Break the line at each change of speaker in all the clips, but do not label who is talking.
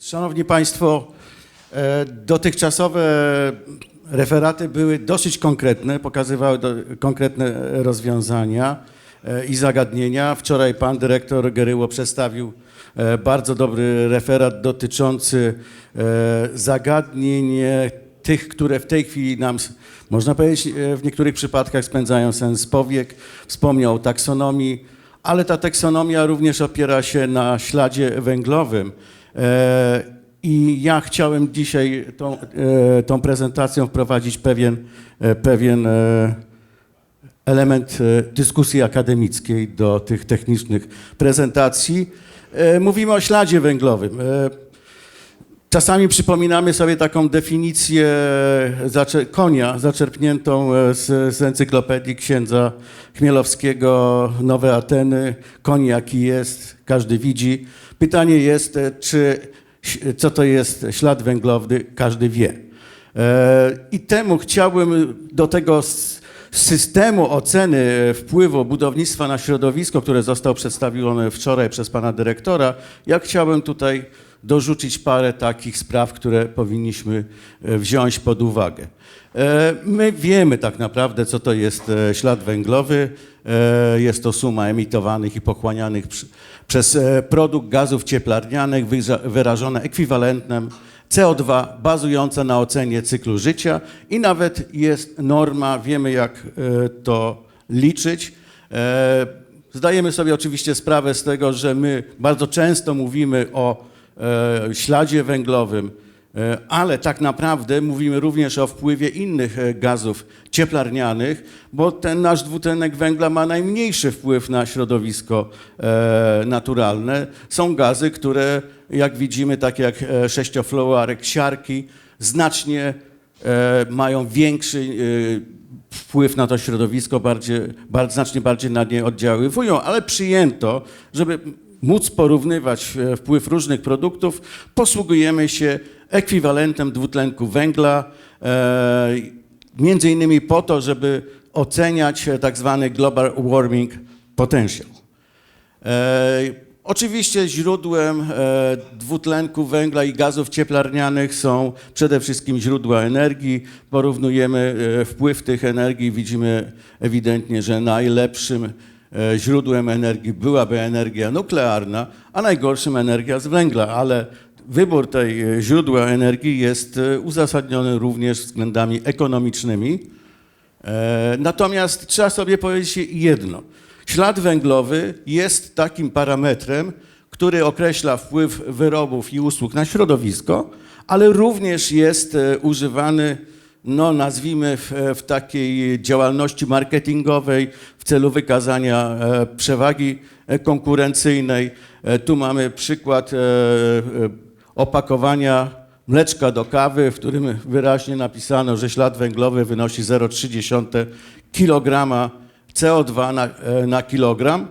Szanowni Państwo, e, dotychczasowe referaty były dosyć konkretne, pokazywały do, konkretne rozwiązania e, i zagadnienia. Wczoraj pan dyrektor Geryło przedstawił e, bardzo dobry referat dotyczący zagadnień tych, które w tej chwili nam, można powiedzieć, w niektórych przypadkach spędzają sens powiek. Wspomniał o taksonomii, ale ta taksonomia również opiera się na śladzie węglowym. E, I ja chciałem dzisiaj tą, e, tą prezentacją wprowadzić pewien, e, pewien element dyskusji akademickiej do tych technicznych prezentacji. Mówimy o śladzie węglowym. Czasami przypominamy sobie taką definicję konia zaczerpniętą z, z encyklopedii księdza Chmielowskiego Nowe Ateny. Koń jaki jest, każdy widzi. Pytanie jest, e, czy co to jest ślad węglowny, każdy wie. E, I temu chciałbym do tego systemu oceny wpływu budownictwa na środowisko, które został przedstawiony wczoraj przez pana dyrektora, ja chciałbym tutaj dorzucić parę takich spraw, które powinniśmy e, wziąć pod uwagę. E, My wiemy tak naprawdę, co to jest e, ślad węglowy. E, Jest to suma emitowanych i pochłanianych przez e, produkt gazów cieplarnianych wyrażone ekwiwalentem CO2 bazująca na ocenie cyklu życia i nawet jest norma, wiemy jak e, to liczyć. Zdajemy sobie oczywiście sprawę z tego, że my bardzo często mówimy o śladzie węglowym, ale tak naprawdę mówimy również o wpływie innych e, gazów cieplarnianych, bo ten nasz dwutlenek węgla ma najmniejszy wpływ na środowisko e, naturalne. Są gazy, które jak widzimy, takie jak e, sześciofluorek siarki, znacznie e, mają większy e, wpływ na to środowisko, bardziej, bardzo, znacznie bardziej na nie oddziaływują, ale przyjęto, żeby móc porównywać e, wpływ różnych produktów, posługujemy się ekwiwalentem dwutlenku węgla, e, między innymi po to, żeby oceniać e, tak zwany global warming potential. E, oczywiście źródłem dwutlenku węgla i gazów cieplarnianych są przede wszystkim źródła energii. Porównujemy wpływ tych energii, widzimy ewidentnie, że najlepszym źródłem energii byłaby energia nuklearna, a najgorszym energia z węgla, ale wybór tej e, źródła energii jest e, uzasadniony również względami ekonomicznymi. E, Natomiast trzeba sobie powiedzieć jedno. Ślad węglowy jest takim parametrem, który określa wpływ wyrobów i usług na środowisko, ale również jest używany, no nazwijmy, w, w takiej działalności marketingowej w celu wykazania przewagi konkurencyjnej. Tu mamy przykład opakowania mleczka do kawy, w którym wyraźnie napisano, że ślad węglowy wynosi 0,3 kg CO2 na, e, na kilogram.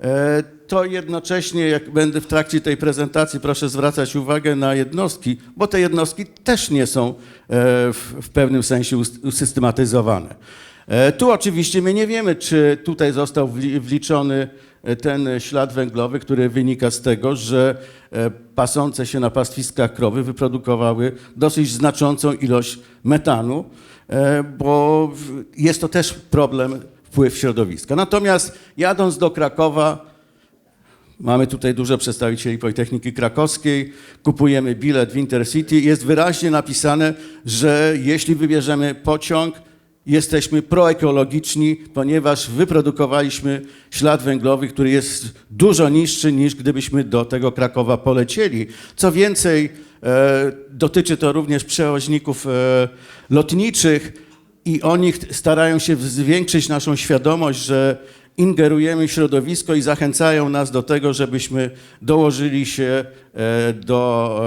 E, To jednocześnie, jak będę w trakcie tej prezentacji, proszę zwracać uwagę na jednostki, bo te jednostki też nie są e, w, w pewnym sensie us- usystematyzowane. Tu oczywiście my nie wiemy, czy tutaj został wli- wliczony ten ślad węglowy, który wynika z tego, że pasące się na pastwiskach krowy wyprodukowały dosyć znaczącą ilość metanu, e, bo jest to też problem wpływ środowiska. Natomiast jadąc do Krakowa, Mamy tutaj dużo przedstawicieli Politechniki Krakowskiej, kupujemy bilet w Intercity. Jest wyraźnie napisane, że jeśli wybierzemy pociąg, jesteśmy proekologiczni, ponieważ wyprodukowaliśmy ślad węglowy, który jest dużo niższy niż gdybyśmy do tego Krakowa polecieli. Co więcej, e, dotyczy to również przewoźników e, lotniczych i oni starają się zwiększyć naszą świadomość, że ingerujemy w środowisko i zachęcają nas do tego, żebyśmy dołożyli się e, do,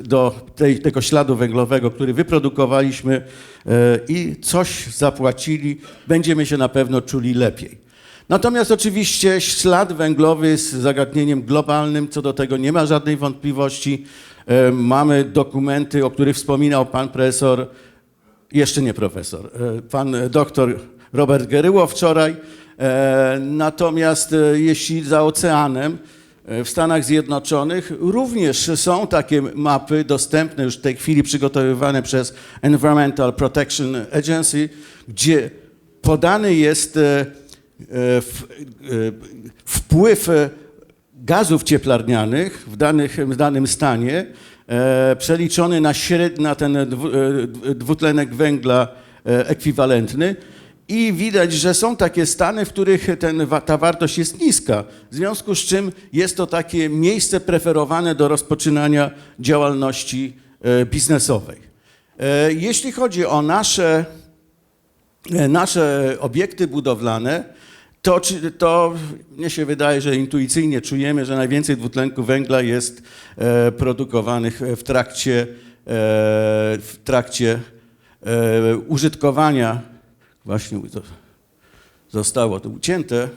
e, do tej, tego śladu węglowego, który wyprodukowaliśmy e, i coś zapłacili, będziemy się na pewno czuli lepiej. Natomiast oczywiście ślad węglowy jest zagadnieniem globalnym, co do tego nie ma żadnej wątpliwości. Mamy dokumenty, o których wspominał pan profesor jeszcze nie profesor, e, pan doktor Robert Geryło wczoraj. E, Natomiast e, jeśli za oceanem e, w Stanach Zjednoczonych również są takie mapy dostępne już w tej chwili przygotowywane przez Environmental Protection Agency, gdzie podany jest e, e, e, wpływ e, gazów cieplarnianych w, danych, w danym stanie e, przeliczony na, śred, na ten e, dwutlenek węgla e, ekwiwalentny i widać, że są takie stany, w których ten, ta wartość jest niska, w związku z czym jest to takie miejsce preferowane do rozpoczynania działalności e, biznesowej. E, Jeśli chodzi o nasze e, nasze obiekty budowlane, to, to mnie się wydaje, że intuicyjnie czujemy, że najwięcej dwutlenku węgla jest e, produkowanych w trakcie, e, w trakcie e, użytkowania, właśnie zostało to ucięte,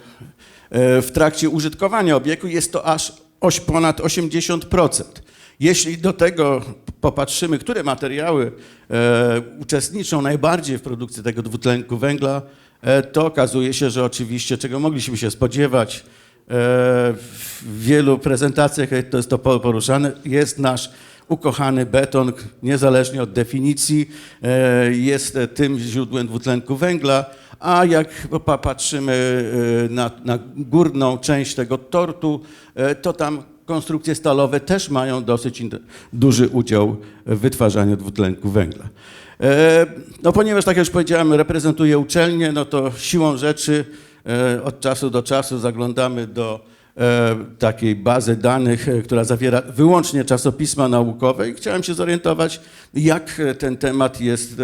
e, w trakcie użytkowania obiektu jest to aż oś, ponad 80%. Jeśli do tego popatrzymy, które materiały e, uczestniczą najbardziej w produkcji tego dwutlenku węgla, e, to okazuje się, że oczywiście, czego mogliśmy się spodziewać, e, w wielu prezentacjach to jest to poruszane, jest nasz ukochany beton, niezależnie od definicji, e, jest tym źródłem dwutlenku węgla, a jak pa- patrzymy e, na, na górną część tego tortu, e, to tam konstrukcje stalowe też mają dosyć duży udział w wytwarzaniu dwutlenku węgla. E, No ponieważ, tak jak już powiedziałem, reprezentuję uczelnię, no to siłą rzeczy e, od czasu do czasu zaglądamy do e, takiej bazy danych, która zawiera wyłącznie czasopisma naukowe i chciałem się zorientować, jak ten temat jest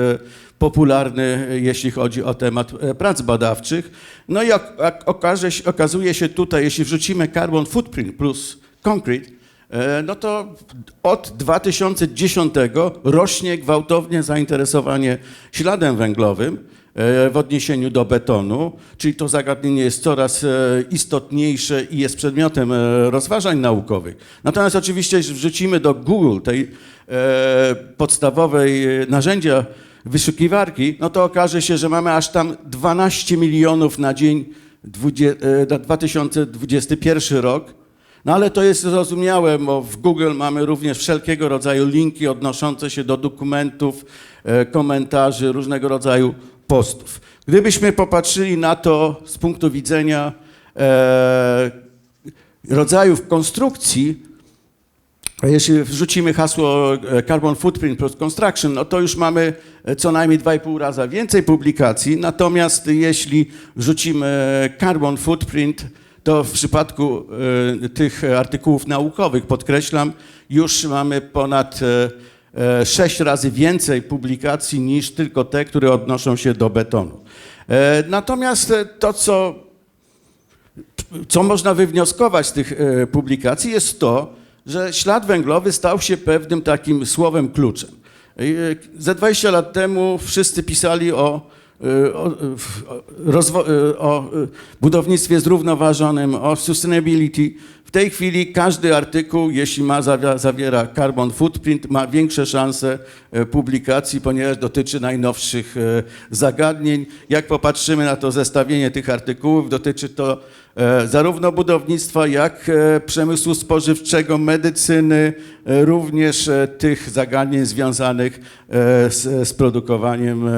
popularny, jeśli chodzi o temat prac badawczych. No i ok- ok- okaże okazuje się tutaj, jeśli wrzucimy carbon footprint plus concrete, no to od 2010 rośnie gwałtownie zainteresowanie śladem węglowym e, w odniesieniu do betonu, czyli to zagadnienie jest coraz e, istotniejsze i jest przedmiotem e, rozważań naukowych. Natomiast oczywiście, wrzucimy do Google tej e, podstawowej e, narzędzia wyszukiwarki, no to okaże się, że mamy aż tam 12 milionów na dzień e, na 2021 rok. No ale to jest zrozumiałe, bo w Google mamy również wszelkiego rodzaju linki odnoszące się do dokumentów, e, komentarzy, różnego rodzaju postów. Gdybyśmy popatrzyli na to z punktu widzenia e, rodzajów konstrukcji, jeśli wrzucimy hasło e, Carbon Footprint plus Construction, no to już mamy co najmniej 2,5 raza więcej publikacji. Natomiast jeśli wrzucimy Carbon Footprint, to w przypadku e, tych artykułów naukowych, podkreślam, już mamy ponad e, e, 6 razy więcej publikacji niż tylko te, które odnoszą się do betonu. E, Natomiast e, to, co co można wywnioskować z tych e, publikacji, jest to, że ślad węglowy stał się pewnym takim słowem kluczem. Ze 20 lat temu wszyscy pisali o, o, w- o, o e, budownictwie zrównoważonym, o sustainability. Tej chwili każdy artykuł, jeśli ma zawiera carbon footprint, ma większe szanse e, publikacji, ponieważ dotyczy najnowszych e, zagadnień. Jak popatrzymy na to zestawienie tych artykułów, dotyczy to e, zarówno budownictwa, jak przemysłu spożywczego, medycyny, również tych zagadnień związanych z, z produkowaniem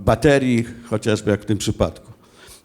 baterii, chociażby jak w tym przypadku.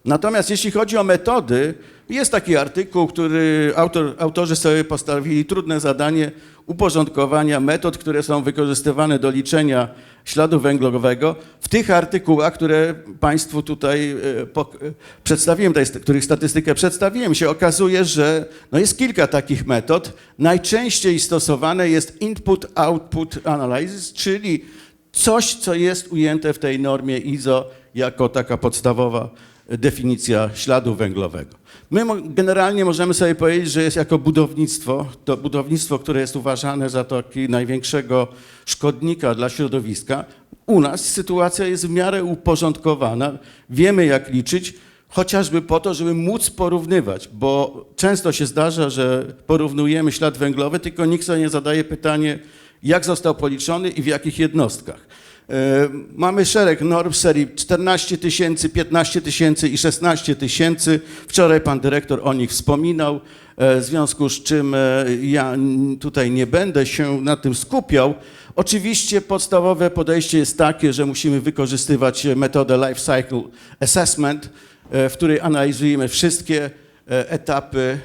Natomiast jeśli chodzi o metody, jest taki artykuł, który autor, autorzy sobie postawili trudne zadanie uporządkowania metod, które są wykorzystywane do liczenia śladu węglowego. W tych artykułach, które Państwu tutaj e, e, przedstawiłem, których statystykę przedstawiłem, się okazuje, że no jest kilka takich metod. Najczęściej stosowane jest input-output analysis, czyli coś, co jest ujęte w tej normie ISO jako taka podstawowa definicja śladu węglowego. My generalnie możemy sobie powiedzieć, że jest jako budownictwo, to budownictwo, które jest uważane za taki największego szkodnika dla środowiska. U nas sytuacja jest w miarę uporządkowana, wiemy jak liczyć, chociażby po to, żeby móc porównywać, bo często się zdarza, że porównujemy ślad węglowy, tylko nikt sobie nie zadaje pytanie, jak został policzony i w jakich jednostkach. E, Mamy szereg norm serii 14 tysięcy, 15 tysięcy i 16 tysięcy. Wczoraj pan dyrektor o nich wspominał, e, w związku z czym e, ja tutaj nie będę się na tym skupiał. Oczywiście podstawowe podejście jest takie, że musimy wykorzystywać metodę Life Cycle Assessment, w której analizujemy wszystkie etapy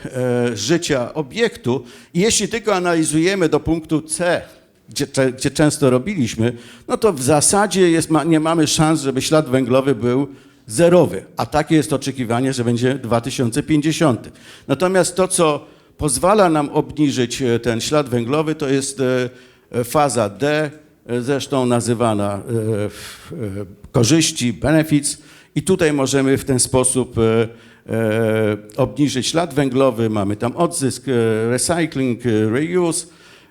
życia obiektu. I jeśli tylko analizujemy do punktu C, gdzie, gdzie często robiliśmy, no to w zasadzie jest, nie mamy szans, żeby ślad węglowy był zerowy, a takie jest oczekiwanie, że będzie 2050. Natomiast to, co pozwala nam obniżyć e, ten ślad węglowy, to jest e, e, faza D, zresztą nazywana korzyści, benefits i tutaj możemy w ten sposób obniżyć ślad węglowy, mamy tam odzysk, recycling, reuse.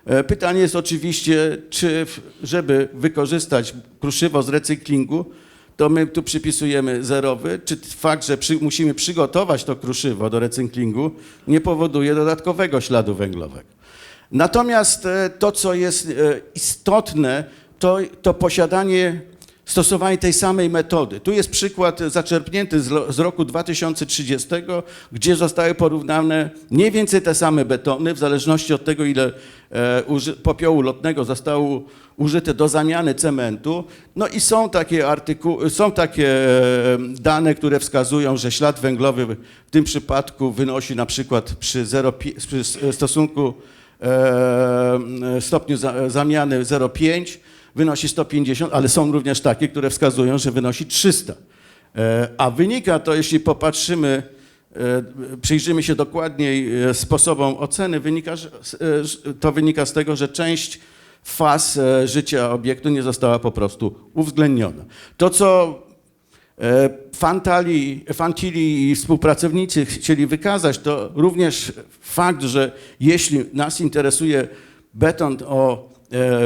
E, Pytanie jest oczywiście, czy żeby wykorzystać kruszywo z recyklingu, to my tu przypisujemy zerowy, czy fakt, że przy, musimy przygotować to kruszywo do recyklingu nie powoduje dodatkowego śladu węglowego. Natomiast e, to, co jest e, istotne, to, to posiadanie, stosowanie tej samej metody. Tu jest przykład zaczerpnięty z, roku 2030, gdzie zostały porównane mniej więcej te same betony, w zależności od tego, ile e, popiołu lotnego zostało użyte do zamiany cementu. No i są takie są takie e, dane, które wskazują, że ślad węglowy w tym przypadku wynosi na przykład przy, 0, przy stosunku e, stopniu za, zamiany 0,5 wynosi 150, ale są również takie, które wskazują, że wynosi 300. E, A wynika to, jeśli popatrzymy, e, przyjrzymy się dokładniej e, sposobom oceny, wynika, to wynika z tego, że część faz życia obiektu nie została po prostu uwzględniona. To, co Fantali, Fantili i współpracownicy chcieli wykazać, to również fakt, że jeśli nas interesuje beton o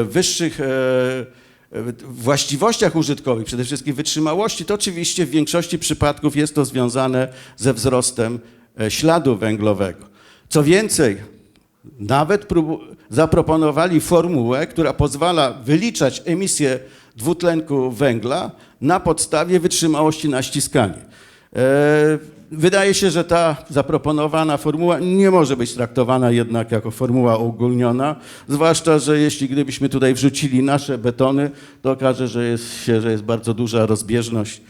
wyższych e, e, właściwościach użytkowych, przede wszystkim wytrzymałości, to oczywiście w większości przypadków jest to związane ze wzrostem e, śladu węglowego. Co więcej, nawet zaproponowali formułę, która pozwala wyliczać emisję dwutlenku węgla na podstawie wytrzymałości na ściskanie. Wydaje się, że ta zaproponowana formuła nie może być traktowana jednak jako formuła ogólniona, zwłaszcza, że jeśli gdybyśmy tutaj wrzucili nasze betony, to okaże że jest, się, że jest bardzo duża rozbieżność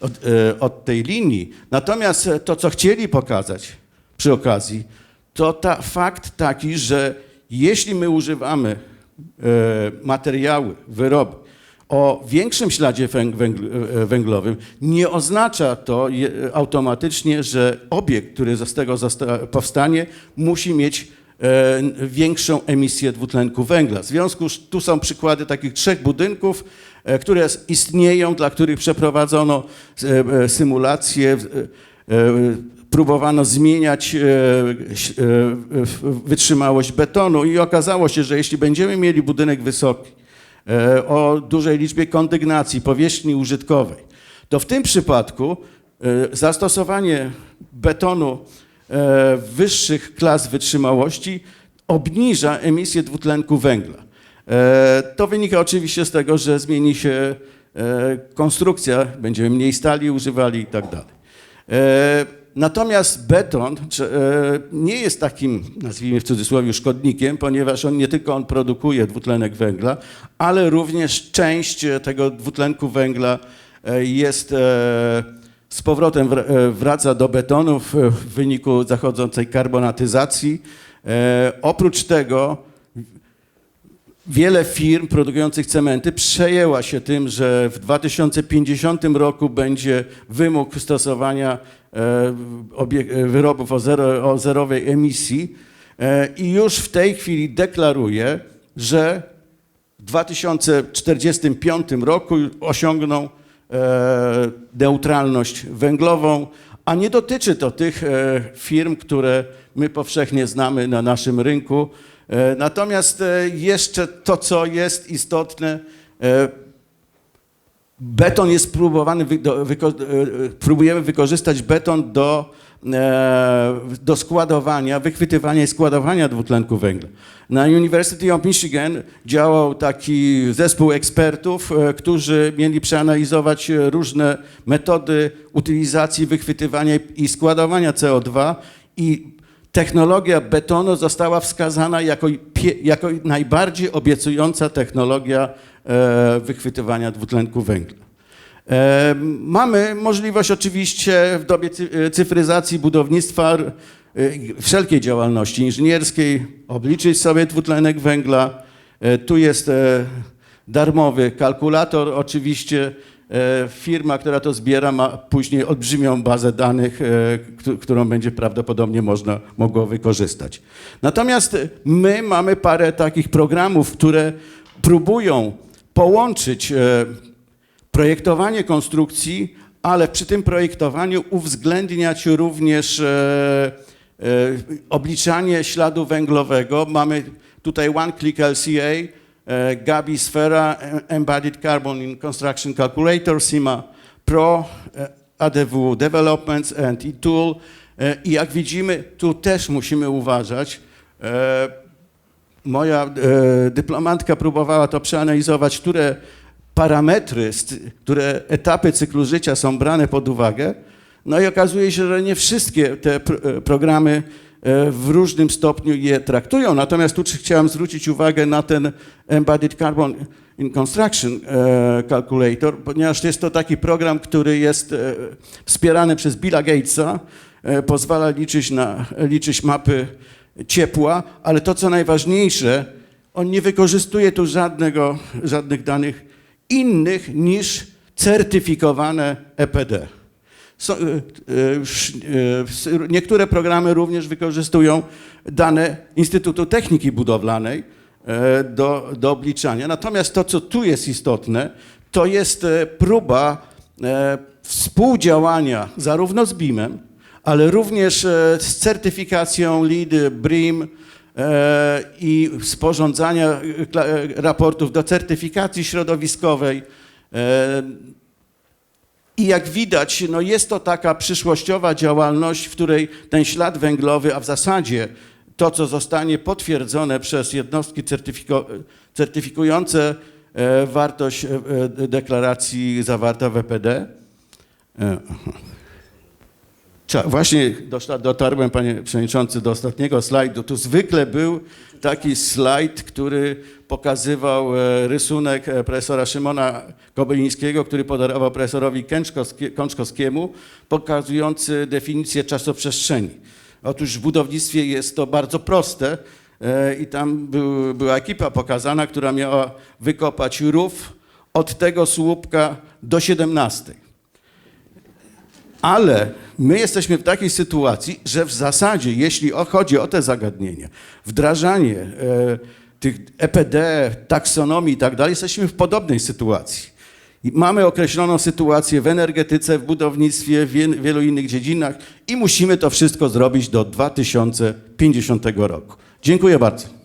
od, e, od tej linii. Natomiast e, to, co chcieli pokazać przy okazji, to ta, fakt taki, że jeśli my używamy e, materiały, wyroby o większym śladzie e, węglowym, nie oznacza to automatycznie, że obiekt, który z tego powstanie, musi mieć e, większą emisję dwutlenku węgla. W związku z tu są przykłady takich trzech budynków, e, które istnieją, dla których przeprowadzono symulacje, próbowano zmieniać wytrzymałość betonu i okazało się, że jeśli będziemy mieli budynek wysoki, o dużej liczbie kondygnacji, powierzchni użytkowej, to w tym przypadku e, zastosowanie betonu e, wyższych klas wytrzymałości obniża emisję dwutlenku węgla. E, To wynika oczywiście z tego, że zmieni się e, konstrukcja, będziemy mniej stali używali i tak dalej. Natomiast beton e, nie jest takim, nazwijmy w cudzysłowie, szkodnikiem, ponieważ on nie tylko on produkuje dwutlenek węgla, ale również część e, tego dwutlenku węgla e, jest z powrotem wr- wraca do betonu w, wyniku zachodzącej karbonatyzacji. Oprócz tego Wiele firm produkujących cementy przejęła się tym, że w 2050 roku będzie wymóg stosowania e, e, wyrobów o, zero, o zerowej emisji e, i już w tej chwili deklaruje, że w 2045 roku osiągną neutralność węglową, a nie dotyczy to tych firm, które my powszechnie znamy na naszym rynku. E, Natomiast e, jeszcze to, co jest istotne, e, Beton jest próbowany, próbujemy wykorzystać beton do, do składowania, wychwytywania i składowania dwutlenku węgla. Na University of Michigan działał taki zespół ekspertów, którzy mieli przeanalizować różne metody utylizacji, wychwytywania i składowania CO2 i technologia betonu została wskazana jako, jako najbardziej obiecująca technologia e, wychwytywania dwutlenku węgla. E, Mamy możliwość oczywiście w dobie e, cyfryzacji budownictwa wszelkiej działalności inżynierskiej obliczyć sobie dwutlenek węgla. Tu jest darmowy kalkulator oczywiście. E, Firma, która to zbiera, ma później olbrzymią bazę danych, e, któ- którą będzie prawdopodobnie można mogło wykorzystać. Natomiast my mamy parę takich programów, które próbują połączyć e, projektowanie konstrukcji, ale przy tym projektowaniu uwzględniać również obliczanie śladu węglowego. Mamy tutaj One Click LCA, Gabi Sfera, e, Embodied Carbon in Construction Calculator, SIMA Pro, e, ADW Developments and e-Tool. E, I jak widzimy, tu też musimy uważać. E, moja e, dyplomantka próbowała to przeanalizować, które parametry, które etapy cyklu życia są brane pod uwagę. No i okazuje się, że nie wszystkie te pr- e, programy e, w różnym stopniu je traktują. Natomiast tu chciałem zwrócić uwagę na ten Embodied Carbon in Construction e, Calculator, ponieważ jest to taki program, który jest e, wspierany przez Billa Gatesa, e, pozwala liczyć, na, liczyć mapy ciepła, ale to co najważniejsze, on nie wykorzystuje tu żadnego, żadnych danych innych niż certyfikowane EPD. Są, e, e, e, niektóre programy również wykorzystują dane Instytutu Techniki Budowlanej do, do obliczania. Natomiast to, co tu jest istotne, to jest próba współdziałania zarówno z BIM-em, ale również z certyfikacją LEED, BREEAM e, i sporządzania raportów do certyfikacji środowiskowej. I jak widać, no jest to taka przyszłościowa działalność, w której ten ślad węglowy, a w zasadzie to, co zostanie potwierdzone przez jednostki certyfikujące e, wartość e, e, deklaracji zawarta w EPD. Właśnie dotarłem, panie przewodniczący, do ostatniego slajdu. Tu zwykle był taki slajd, który pokazywał e, rysunek e, profesora Szymona Kobylińskiego, który podarował profesorowi Kączkowskiemu, pokazujący definicję czasoprzestrzeni. Otóż w budownictwie jest to bardzo proste e, i tam był, była ekipa pokazana, która miała wykopać rów od tego słupka do 17. Ale my jesteśmy w takiej sytuacji, że w zasadzie, jeśli chodzi o te zagadnienia, wdrażanie e, tych EPD, taksonomii i tak dalej, jesteśmy w podobnej sytuacji. I mamy określoną sytuację w energetyce, w budownictwie, w wie- wielu innych dziedzinach i musimy to wszystko zrobić do 2050 roku. Dziękuję bardzo.